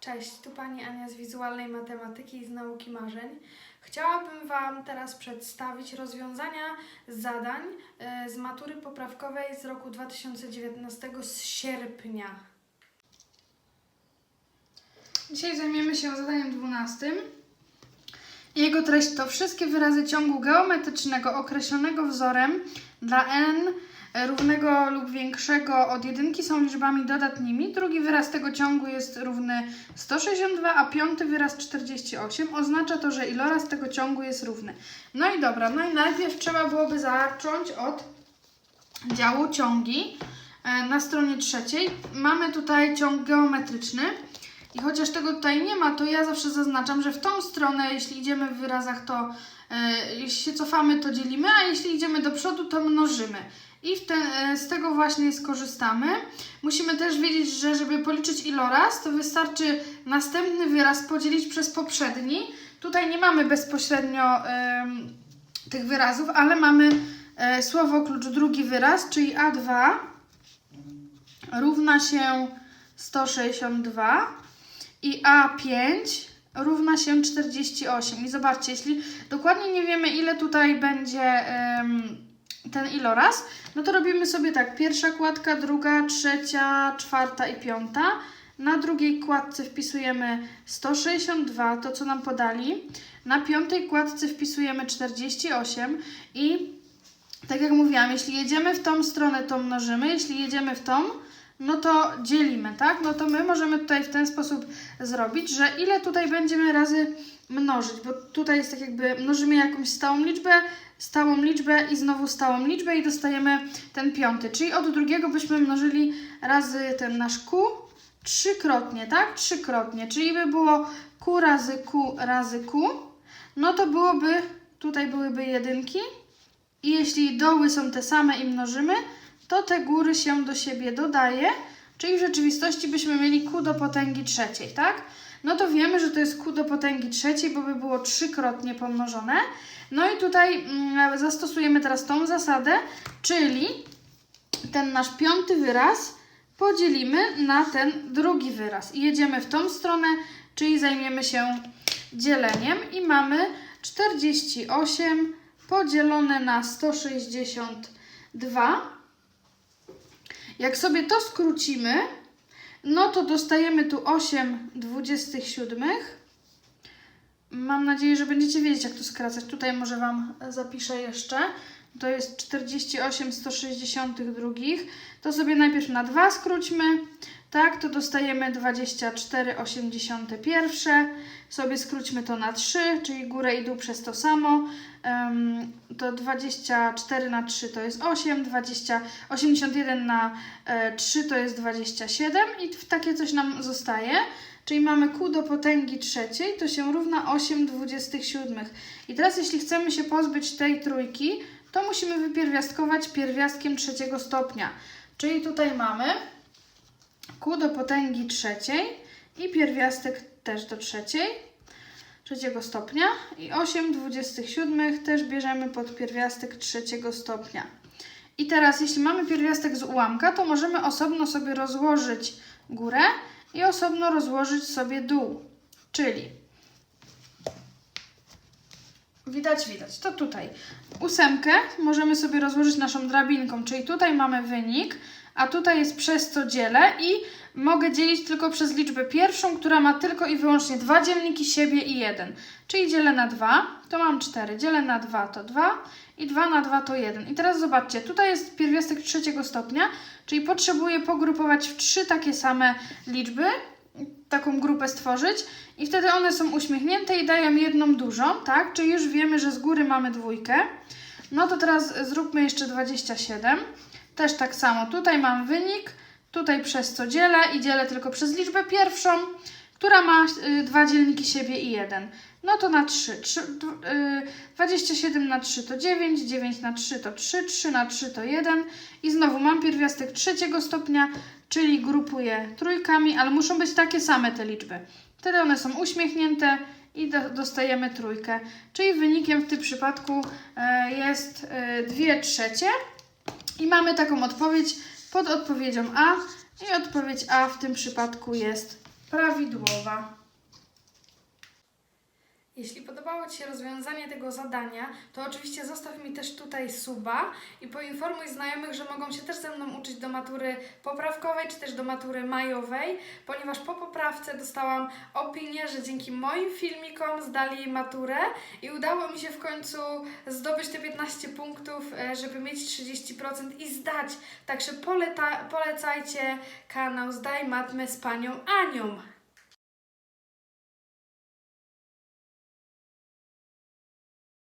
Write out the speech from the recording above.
Cześć, tu Pani Ania z Wizualnej Matematyki i z Nauki Marzeń. Chciałabym Wam teraz przedstawić rozwiązania zadań e, z matury poprawkowej z roku 2019 z sierpnia. Dzisiaj zajmiemy się zadaniem 12. Jego treść to wszystkie wyrazy ciągu geometrycznego określonego wzorem dla n równego lub większego od jedynki są liczbami dodatnimi. Drugi wyraz tego ciągu jest równy 162, a piąty wyraz 48. Oznacza to, że iloraz tego ciągu jest równy. No i dobra, no i najpierw trzeba byłoby zacząć od działu ciągi. E, Na stronie trzeciej mamy tutaj ciąg geometryczny. I chociaż tego tutaj nie ma, to ja zawsze zaznaczam, że w tą stronę, jeśli idziemy w wyrazach, to e, jeśli się cofamy, to dzielimy, a jeśli idziemy do przodu, to mnożymy. I e, z tego właśnie skorzystamy. Musimy też wiedzieć, że żeby policzyć iloraz, to wystarczy następny wyraz podzielić przez poprzedni. Tutaj nie mamy bezpośrednio tych wyrazów, ale mamy e, słowo klucz drugi wyraz, czyli A2 równa się 162 i A5 równa się 48. I zobaczcie, jeśli dokładnie nie wiemy, ile tutaj będzie ten iloraz, no to robimy sobie tak, pierwsza kładka, druga, trzecia, czwarta i piąta. Na drugiej kładce wpisujemy 162, to co nam podali. Na piątej kładce wpisujemy 48 i tak jak mówiłam, jeśli jedziemy w tą stronę, to mnożymy, jeśli jedziemy w tą, no to dzielimy, tak? No to my możemy tutaj w ten sposób zrobić, że ile tutaj będziemy razy mnożyć, bo tutaj jest tak jakby mnożymy jakąś stałą liczbę, stałą liczbę i znowu stałą liczbę i dostajemy ten piąty, czyli od drugiego byśmy mnożyli razy ten nasz Q trzykrotnie, tak? Trzykrotnie, czyli by było Q razy Q razy Q, no to byłoby, tutaj byłyby jedynki, i jeśli doły są te same i mnożymy, to te góry się do siebie dodaje, czyli w rzeczywistości byśmy mieli q do potęgi trzeciej, tak? No to wiemy, że to jest q do potęgi trzeciej, bo by było trzykrotnie pomnożone. No i tutaj mm, zastosujemy teraz tą zasadę, czyli ten nasz piąty wyraz podzielimy na ten drugi wyraz. I jedziemy w tą stronę, czyli zajmiemy się dzieleniem i mamy 48 podzielone na 162. Jak sobie to skrócimy, no to dostajemy tu 8 27. Mam nadzieję, że będziecie wiedzieć, jak to skracać. Tutaj może Wam zapiszę jeszcze. To jest 48 162. To sobie najpierw na 2 skróćmy. Tak, to dostajemy 24 81. Sobie skróćmy to na 3, czyli górę i dół przez to samo. Em, to 24 na 3 to jest 8, 20, 81 na e, 3 to jest 27 i takie coś nam zostaje. Czyli mamy q do potęgi trzeciej, to się równa 8 27. I teraz jeśli chcemy się pozbyć tej trójki, to musimy wypierwiastkować pierwiastkiem trzeciego stopnia. Czyli tutaj mamy q do potęgi trzeciej i pierwiastek też do trzeciej, trzeciego stopnia i 8 27 też bierzemy pod pierwiastek trzeciego stopnia. I teraz jeśli mamy pierwiastek z ułamka, to możemy osobno sobie rozłożyć górę i osobno rozłożyć sobie dół. Czyli widać, widać, to tutaj. Ósemkę możemy sobie rozłożyć naszą drabinką, czyli tutaj mamy wynik, a tutaj jest przez co dzielę i mogę dzielić tylko przez liczbę pierwszą, która ma tylko i wyłącznie dwa dzielniki siebie i jeden. Czyli dzielę na 2, to mam 4, dzielę na 2 to 2 i 2 na 2 to 1. I teraz zobaczcie, tutaj jest pierwiastek trzeciego stopnia, czyli potrzebuję pogrupować w trzy takie same liczby, taką grupę stworzyć i wtedy one są uśmiechnięte i dają jedną dużą, tak? Czyli już wiemy, że z góry mamy dwójkę. No to teraz zróbmy jeszcze 27. Też tak samo, tutaj mam wynik, tutaj przez co dzielę i dzielę tylko przez liczbę pierwszą, która ma y, dwa dzielniki siebie i jeden. No to na 3. 3 dw- y, 27 na 3 to 9, 9 na 3 to 3, 3 na 3 to 1 i znowu mam pierwiastek trzeciego stopnia, czyli grupuję trójkami, ale muszą być takie same te liczby. Wtedy one są uśmiechnięte i do, dostajemy trójkę. Czyli wynikiem w tym przypadku e, jest e, 2 trzecie. I mamy taką odpowiedź pod odpowiedzią A. I odpowiedź A w tym przypadku jest prawidłowa. Jeśli podobało Ci się rozwiązanie tego zadania, to oczywiście zostaw mi też tutaj suba i poinformuj znajomych, że mogą się też ze mną uczyć do matury poprawkowej czy też do matury majowej, ponieważ po poprawce dostałam opinię, że dzięki moim filmikom zdali maturę i udało mi się w końcu zdobyć te 15 punktów, e, żeby mieć 30% i zdać. Także polecajcie kanał Zdaj Matmę z Panią Anią.